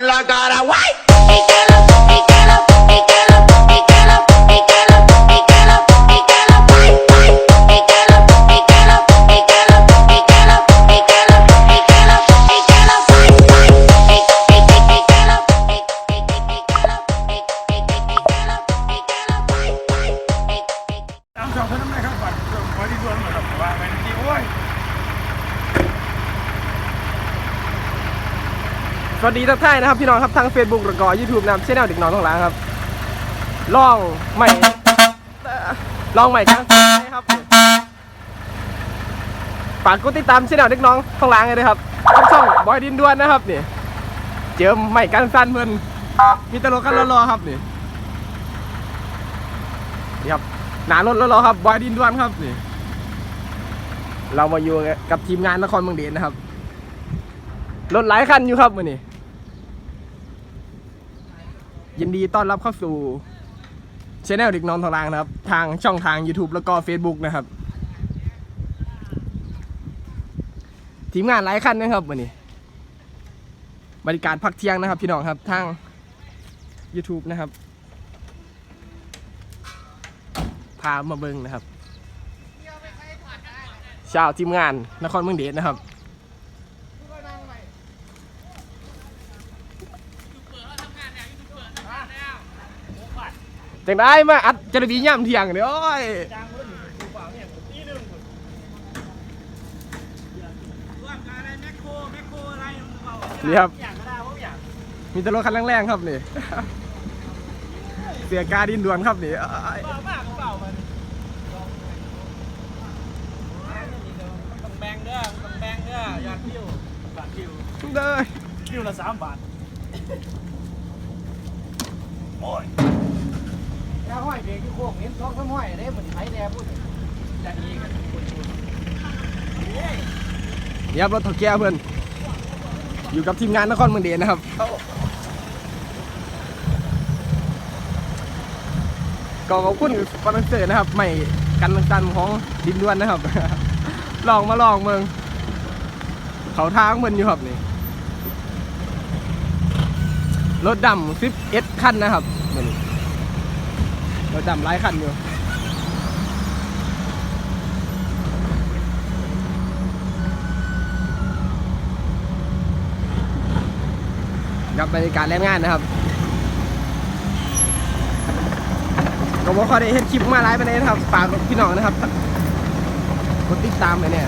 I got a wife. Thank you. สองคนนั้นนะครับบัตรขอที่ส่วนเหมือนกับว่าเป็นที่โอ้ยสดีทุกทานนะครับ พี่น้องครับทาง Facebook แล้วก็ YouTube นะครับช่องเด็กน้องทั้งหลายครับลองใหม่ลองใหม่ครั้งสุดท้ายครับฝากกดติดตามช่องเด็กน้องทั้งหลายเลยครับช่องบอยดินด้วนนะครับนี่เจอใหม่กันสั้นเพิ่นมีตลกกันรอๆครับนี่นี่ครับหนารถรอๆครับบอยดินด้วนครับนี่เรามาอยู่กับทีมงานนครเมืองเดชนะครับรถหลายคันอยู่ครับมือนี้ ยินดีต้อนรับเข้าสู่ช anel เด็กน้องทางรางนะครับ ทางช่องทาง YouTube แล้วก็ Facebook นะครับ ทีมงานหลายคันนะครับมือนี้บริการพักเที่ยงนะครับพี่น้องครับทาง YouTube นะครับพามาเบิงนะครับชาวทีมงานนครเมืองเดชนะครับ จังได้มาอัดจระบีย่ำเที่ยงเดี๋ยวโอ้ยนี่ครับ มีแตรถคันแรงๆครับนี่ เสียกาดินด่วนครับนี่อ้ายต้องแบงเด้อต้องแบงเด้อยอดคิวยอดคิวเด้อคิวละสามบาทโอ้ยถ้า ห้อยเบรกที่โค้งเห็นท้องข้ามห้อยได้เหมือนไผแน่พูดจะอีกันคุณคุณนี่ครับรถถกแก้เพื่อนอยู่กับทีมงานนครเมืองเดชนะครับก็ขอบคุณสปอนเซอร์นะครับใหม่กันตันของดินด้วนนะครับ ลองมาลองเมืองเขาทางเมันอยู่ครับนี่รถดำซิปเอสคันนะครับเมื้อ นี้รถดำหลายคันอยู่กับบรรยากาศแรงงานนะครับก็บอกเขาได้เห็นคลิปมาหลายไปเลยนะครับฝากพี่น้องนะครับกดติดตามไปเนี่ย